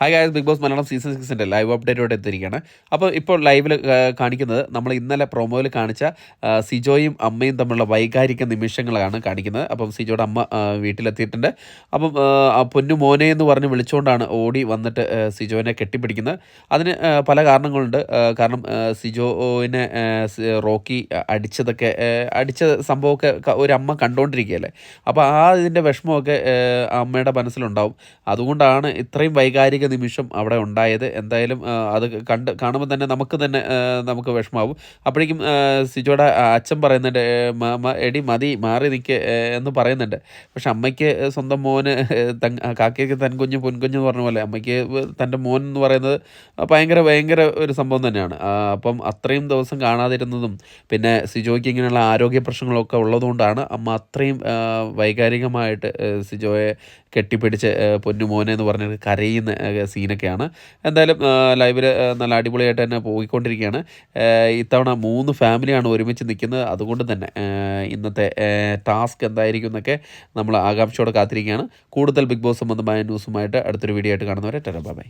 Hi guys big boss Malayalam season സിക്സിന്റെ live അപ്ഡേറ്റോടെ എത്തിയിരിക്കുകയാണ്. അപ്പോൾ ഇപ്പോൾ ലൈവിൽ കാണിക്കുന്നത് നമ്മൾ ഇന്നലെ പ്രൊമോയിൽ കാണിച്ച സിജോയും അമ്മയും തമ്മിലുള്ള വൈകാരിക നിമിഷങ്ങളാണ് കാണിക്കുന്നത്. അപ്പം സിജോയുടെ അമ്മ വീട്ടിലെത്തിയിട്ടുണ്ട്. അപ്പം പൊന്നു മോനെ എന്ന് പറഞ്ഞ് വിളിച്ചുകൊണ്ടാണ് ഓടി വന്നിട്ട് സിജോനെ കെട്ടിപ്പിടിക്കുന്നത്. അതിന് പല കാരണങ്ങളുണ്ട്. കാരണം സിജോവിനെ റോക്കി അടിച്ചതൊക്കെ അടിച്ച സംഭവമൊക്കെ ഒരു അമ്മ കണ്ടുകൊണ്ടിരിക്കുകയല്ലേ അപ്പോൾ ആ ഇതിന്റെ വിഷമമൊക്കെ അമ്മയുടെ മനസ്സിലുണ്ടാവും. അതുകൊണ്ടാണ് ഇത്രയും വൈകാരിക നിമിഷം അവിടെ ഉണ്ടായത്. എന്തായാലും അത് കണ്ട് കാണുമ്പോൾ തന്നെ നമുക്ക് തന്നെ നമുക്ക് വിഷമാവും. അപ്പോഴേക്കും സിജോയുടെ അച്ഛൻ പറയുന്നുണ്ട് "ഏ, മ- മ- എടി മതി മാറി നിൽക്ക് എന്ന് പറയുന്നുണ്ട്. പക്ഷെ അമ്മയ്ക്ക് സ്വന്തം മോന് തൻ കാക്കയ്ക്ക് തൻ കുഞ്ഞ് പൊൻകുഞ്ഞ് എന്ന് പറഞ്ഞ പോലെ അമ്മയ്ക്ക് തന്റെ മോൻ എന്ന് പറയുന്നത് ഭയങ്കര ഭയങ്കര ഒരു സംഭവം തന്നെയാണ്. അപ്പം അത്രയും ദിവസം കാണാതിരുന്നതും പിന്നെ സിജോയ്ക്ക് ഇങ്ങനെയുള്ള ആരോഗ്യ പ്രശ്നങ്ങളൊക്കെ ഉള്ളതുകൊണ്ടാണ് അമ്മ അത്രയും വൈകാരികമായിട്ട് സിജോയെ കെട്ടിപ്പിടിച്ച് പൊന്നു മോനെ എന്ന് പറഞ്ഞ് കരയുന്ന സീനൊക്കെയാണ്. എന്തായാലും ലൈവിൽ നല്ല അടിപൊളിയായിട്ട് തന്നെ പോയിക്കൊണ്ടിരിക്കുകയാണ്. ഇത്തവണ മൂന്ന് ഫാമിലിയാണ് ഒരുമിച്ച് നിൽക്കുന്നത്. അതുകൊണ്ട് തന്നെ ഇന്നത്തെ ടാസ്ക് എന്തായിരിക്കും എന്നൊക്കെ നമ്മൾ ആകാംക്ഷയോടെ കാത്തിരിക്കുകയാണ്. കൂടുതൽ ബിഗ് ബോസ് സംബന്ധമായ ന്യൂസുമായിട്ട് അടുത്തൊരു വീഡിയോ ആയിട്ട് കാണുന്നവരെ ടെറ ബൈ.